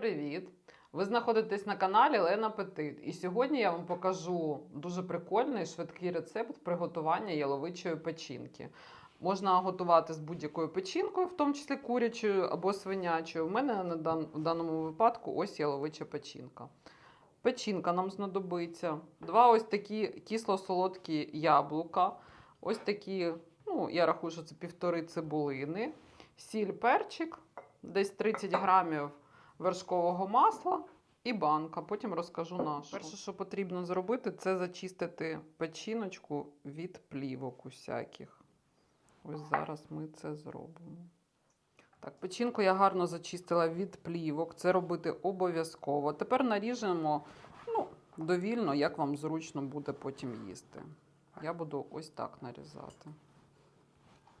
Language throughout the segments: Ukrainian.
Привіт! Ви знаходитесь на каналі Лена Петит. І сьогодні я вам покажу дуже прикольний швидкий рецепт приготування яловичої печінки. Можна готувати з будь-якою печінкою, в тому числі курячою або свинячою. У мене на дан- в даному випадку ось яловича печінка. Печінка нам знадобиться. Два ось такі кисло-солодкі яблука. Ось такі, ну, я рахую, що це півтори цибулини, сіль, перчик, десь 30 грамів вершкового масла і банка. Потім розкажу нашу. Перше, що потрібно зробити, це зачистити печіночку від плівок усяких. Ось зараз ми це зробимо. Так, печінку я гарно зачистила від плівок. Це робити обов'язково. Тепер наріжемо ну, довільно, як вам зручно буде потім їсти. Я буду ось так нарізати.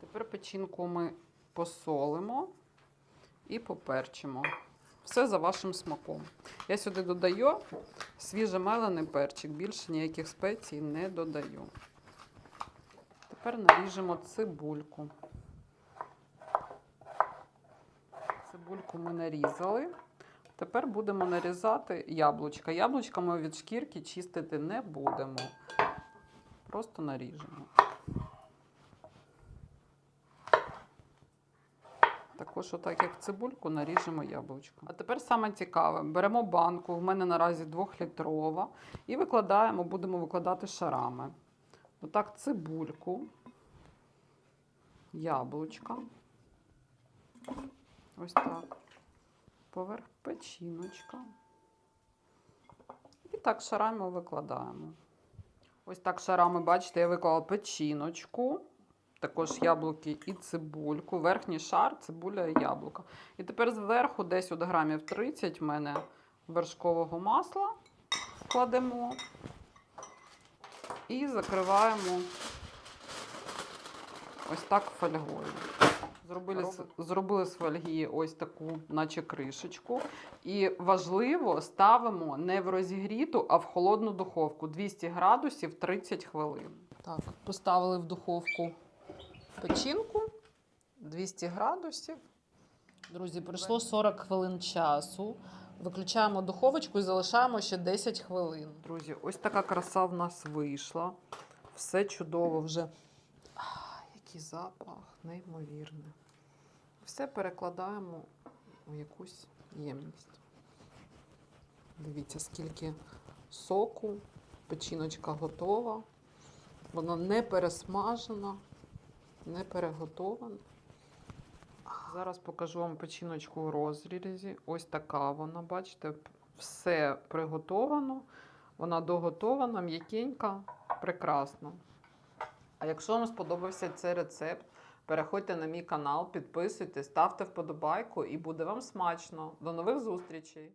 Тепер печінку ми посолимо і поперчимо. Все за вашим смаком. Я сюди додаю свіжемелений перчик, більше ніяких спецій не додаю. Тепер наріжемо цибульку. Цибульку ми нарізали. Тепер будемо нарізати яблучка. Яблучка ми від шкірки чистити не будемо. Просто наріжемо. Також, отак як цибульку, наріжемо яблучко. А тепер саме цікаве: беремо банку, в мене наразі 2-літрова, і викладаємо, будемо викладати шарами. Отак, цибульку, яблучка. Ось так. Поверх печіночка. І так шарами викладаємо. Ось так шарами, бачите, я виклала печіночку також яблуки і цибульку. Верхній шар, цибуля і яблука. І тепер зверху, десь от грамів 30 в мене вершкового масла кладемо і закриваємо ось так фольгою. Зробили, зробили з фольги ось таку, наче кришечку. І важливо, ставимо не в розігріту, а в холодну духовку 200 градусів 30 хвилин. Так, поставили в духовку печінку 200 градусів. Друзі, пройшло 40 хвилин часу. Виключаємо духовочку і залишаємо ще 10 хвилин. Друзі, ось така краса в нас вийшла. Все чудово вже. А, який запах, неймовірний. Все перекладаємо у якусь ємність. Дивіться, скільки соку, печіночка готова. Вона не пересмажена, не переготована. Зараз покажу вам печіночку у розрізі. Ось така вона, бачите, все приготовано. Вона доготована, м'якенька, прекрасна. А якщо вам сподобався цей рецепт, переходьте на мій канал, підписуйтесь, ставте вподобайку і буде вам смачно. До нових зустрічей!